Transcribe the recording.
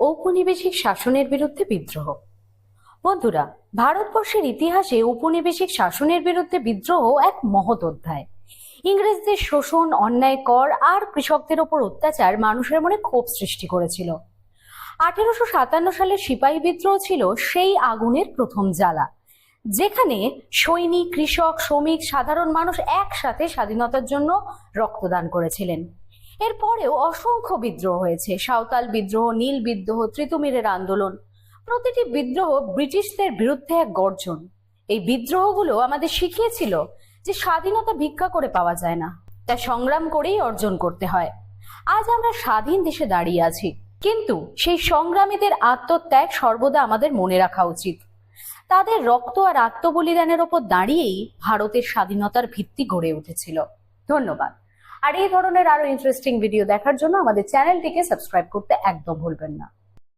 ঔপনিবেশিক শাসনের বিরুদ্ধে বিদ্রোহ। বন্ধুরা, ভারতবর্ষের ইতিহাসে ঔপনিবেশিক শাসনের বিরুদ্ধে বিদ্রোহ এক মহৎ অধ্যায়। ইংরেজদের শোষণ, অন্যায় কর আর কৃষকদের ওপর অত্যাচার মানুষের মনে ক্ষোভ সৃষ্টি করেছিল। আঠেরোশো সাতান্ন সালের সিপাহী বিদ্রোহ ছিল সেই আগুনের প্রথম জ্বালা, যেখানে সৈনিক, কৃষক, শ্রমিক, সাধারণ মানুষ একসাথে স্বাধীনতার জন্য রক্তদান করেছিলেন। এরপরেও অসংখ্য বিদ্রোহ হয়েছে। সাঁওতাল বিদ্রোহ, নীল বিদ্রোহ, ত্রিতুমিরের আন্দোলন, প্রতিটি বিদ্রোহ ব্রিটিশদের বিরুদ্ধে এক গর্জন। এই বিদ্রোহগুলো আমাদের শিখিয়েছিল যে স্বাধীনতা ভিক্ষা করে পাওয়া যায় না, তা সংগ্রাম করেই অর্জন করতে হয়। আজ আমরা স্বাধীন দেশে দাঁড়িয়ে আছি, কিন্তু সেই সংগ্রামীদের আত্মত্যাগ সর্বদা আমাদের মনে রাখা উচিত। তাদের রক্ত আর আত্মবলিদানের ওপর দাঁড়িয়েই ভারতের স্বাধীনতার ভিত্তি গড়ে উঠেছিল। ধন্যবাদ। আর এই ধরনের আরও ইন্টারেস্টিং ভিডিও দেখার জন্য আমাদের চ্যানেলটিকে সাবস্ক্রাইব করতে একদম ভুলবেন না।